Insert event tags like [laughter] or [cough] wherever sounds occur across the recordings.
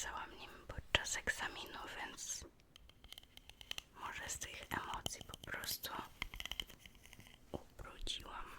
pisałam nim podczas egzaminu, więc może z tych emocji po prostu ubrudziłam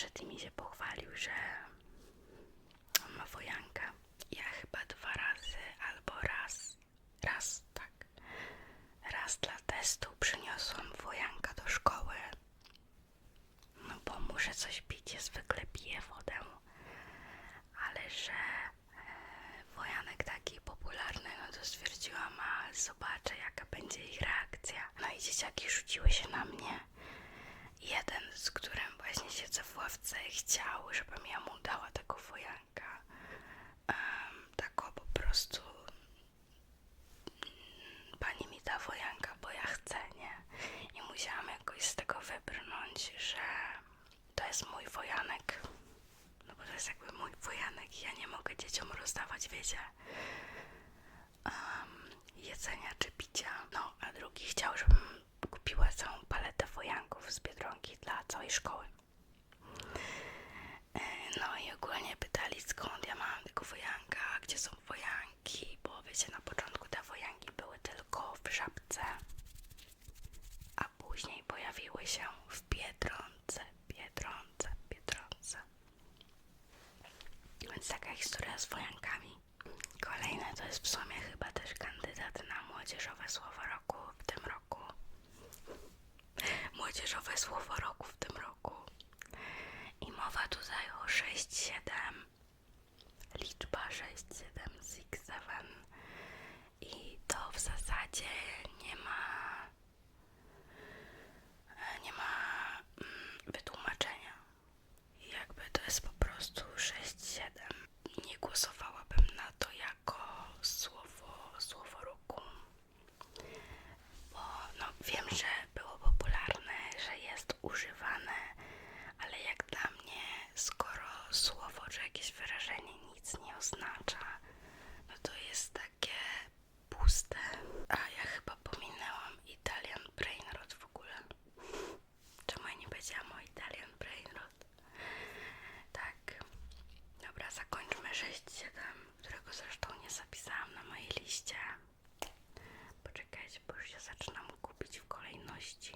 przyszedł i mi się pochwalił, że ma wojanka. Ja chyba dwa razy albo raz, raz, tak. Raz dla testu przyniosłam wojanka do szkoły. No bo muszę coś pić, ja zwykle piję wodę. Ale że e, wojanek taki popularny, no to stwierdziłam, a zobaczę jaka będzie ich reakcja. No i dzieciaki rzuciły się na mnie. Jeden, z którym właśnie siedzę w ławce, chciał, żebym ja mu dała tego wojanka. Um, tak o po prostu pani mi da wojanka, bo ja chcę, nie? I musiałam jakoś z tego wybrnąć, że to jest mój wojanek. No bo to jest jakby mój wojanek ja nie mogę dzieciom rozdawać, wiecie, um, jedzenia czy picia. No, a drugi chciał, żebym całej szkoły. E, No i ogólnie pytali skąd ja mam tego wojanka, gdzie są wojanki, bo wiecie, na początku te wojanki były tylko w żabce, a później pojawiły się w Biedronce, Biedronce, Biedronce. Więc taka historia z wojankami. Kolejne to jest w sumie chyba też kandydat na młodzieżowe słowo roku. Młodzieżowe słowo roku w tym roku. I mowa tutaj o 6-7. Liczba 6-7, 6-7. I to w zasadzie nie ma nie ma mm, wytłumaczenia. Jakby to jest po prostu 6-7. Nie głosowałabym na to jako słowo, słowo roku. Bo no, wiem, że było popularne, że jest używane, ale jak dla mnie, skoro słowo czy jakieś wyrażenie nic nie oznacza, no to jest takie puste. A ja chyba pominęłam Italian Brainrot w ogóle. Czemu ja nie powiedziałam o Italian Brainrot? Tak. Dobra, zakończmy 6-7, którego zresztą nie zapisałam na mojej liście. Poczekajcie, bo już się zaczynam gubić w kolejności.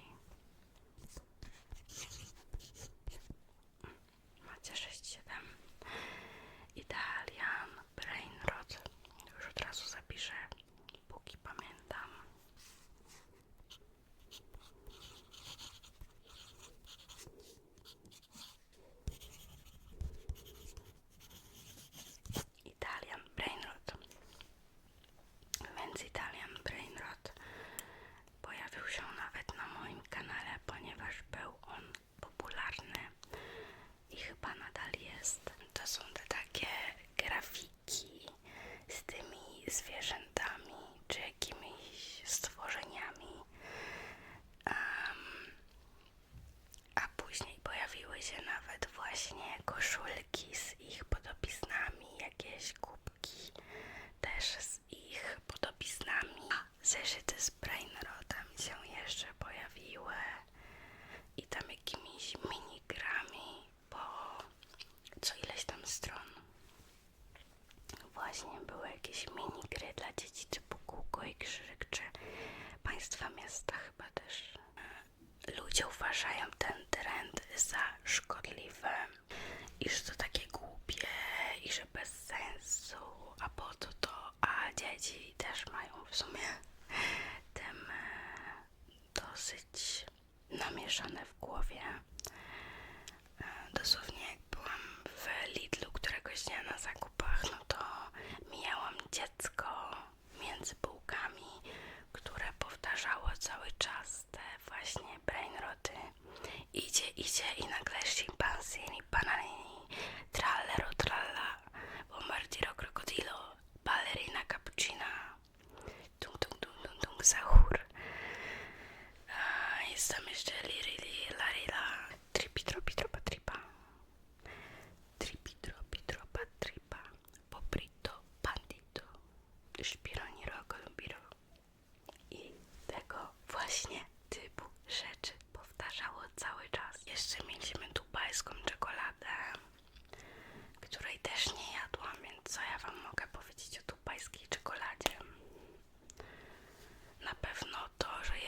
Macie 6-7. Italian Brainrot. Już od razu zapiszę, póki pamiętam. Italian Brainrot. Więc Italian Brainrot pojawił się nawet na moim kanale, ponieważ był on popularny i chyba nadal jest. To są te takie grafiki z tymi zwierzętami czy jakimiś stworzeniami. Em, a później pojawiły się nawet właśnie koszulki z ich podobiznami, jakieś kubki też z ich podobiznami. Zeszyty z brainrotem się jeszcze pojawiły i tam jakimiś minigrami po co ileś tam stron. Właśnie były jakieś minigry dla dzieci typu kółko i krzyżyk, czy państwa miasta chyba też. Ludzie uważają ten trend za szkodliwy i że to takie głupie i że bez sensu, a po co to, a dzieci też mają w sumie [laughs] tym e, dosyć namieszane w Idzie, idzie i nagle schimpansini, bananini, trallero, tralla, bombardiro, krokodilo, ballerina, cappuccina, tung, tung, tung, tung, tung, sahur. A, Jest tam jeszcze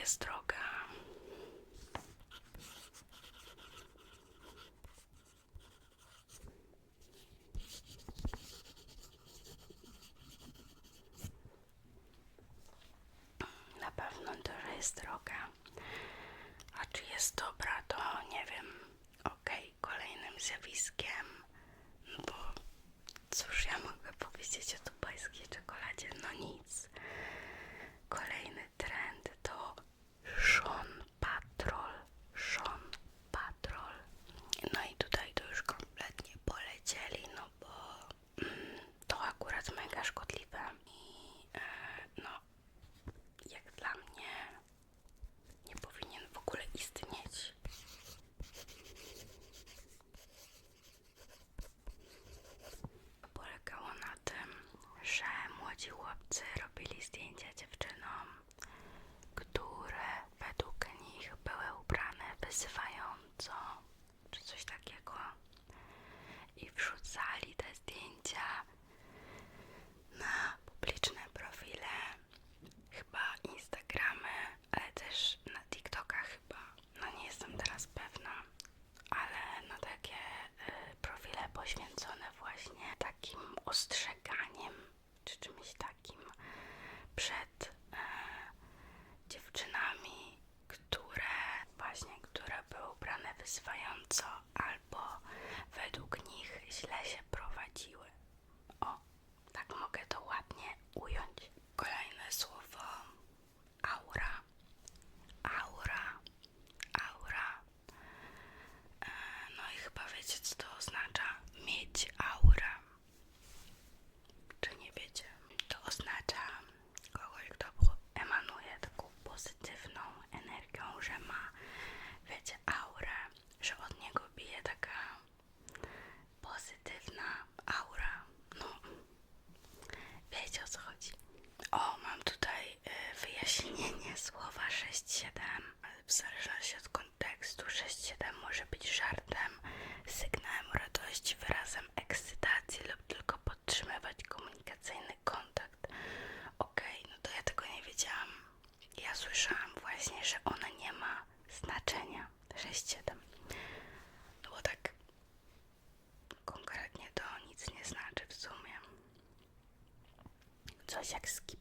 jest droga. Na pewno duża jest droga. A czy jest dobra, to nie wiem. Okej, okay, kolejnym zjawiskiem młodzi chłopcy robili zdjęcia dziewczynom, które według nich były ubrane wyzywająco wyzwająco albo według nich źle się prowadziły. O, tak mogę to ładnie ująć. Kolejne słowo aura. jak skip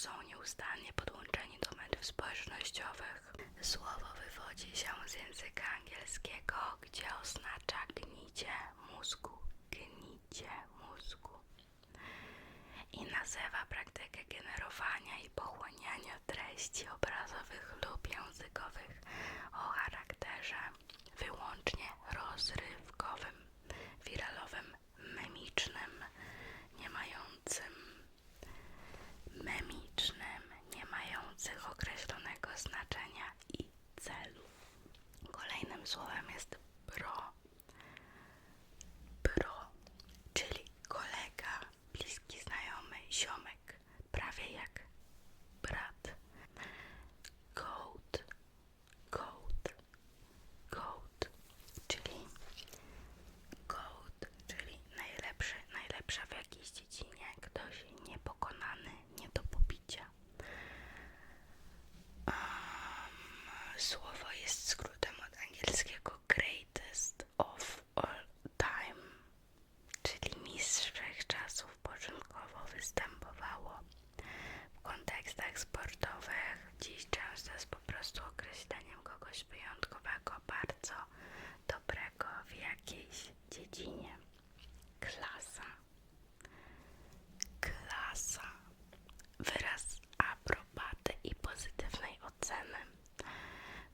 są nieustannie podłączeni do mediów społecznościowych. Słowo wywodzi się z języka angielskiego, gdzie oznacza gnicie mózgu, gnicie mózgu i nazywa praktykę generowania i pochłaniania treści obrazowych lub językowych o charakterze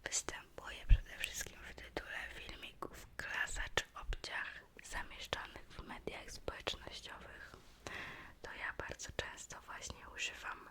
Występuje przede wszystkim w tytule filmików klasa czy obciach zamieszczonych w mediach społecznościowych. To ja bardzo często właśnie używam